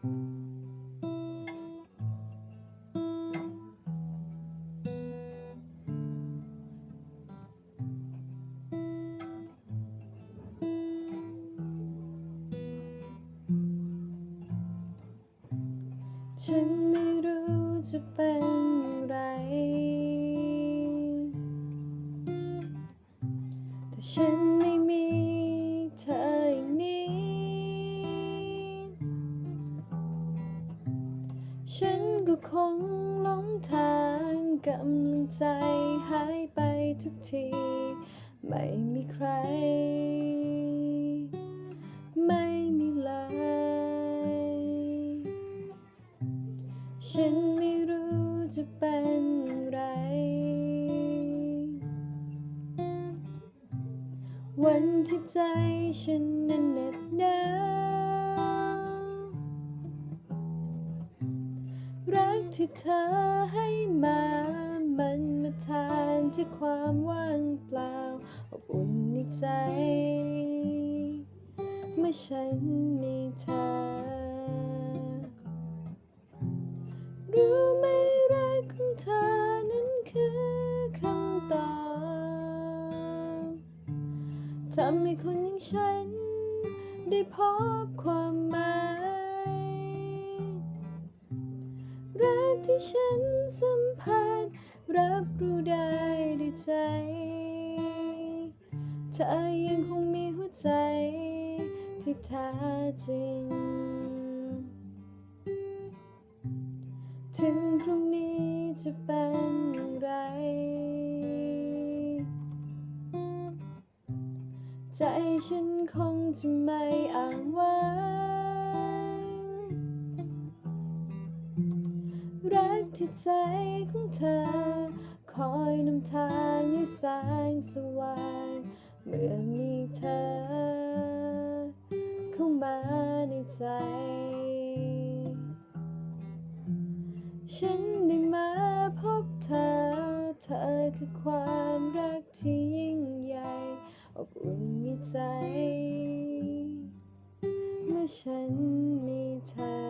ฉันไม่รู้จะเป็นไร แต่ฉันไม่มี ฉันก็คงหลงทางกำลังใจหายไปทุกที ไม่มีใคร ไม่มีเลยฉันไม่รู้จะเป็นไร วันที่ใจฉันนั้นเหน็บหนาว ที่เธอให้มา มันมาทานที่ความว่างเปล่าอบอุ่นในใจ เมื่อฉันมีเธอ รู้ไหมรักของเธอนั้นคือคำตอบทำให้คนอย่างฉัน ได้พบความ กที่ฉันสัมผัส รับรู้ได้ด้วยใจ เธอยังคงมีหัวใจ ที่แท้จริง ถึงพรุ่งนี้จะเป็นอย่างไร ใจฉันคงจะไม่อ้างว้า รักที่ใจของเธอ คอยนำทางให้แสงสว่างเมื่อมีเธอ เข้ามาในใจ ฉันได้มาพบเธอ เธอคือความรักที่ยิ่งใหญ่ อบอุ่นในใจ เมื่อฉันมีเธอ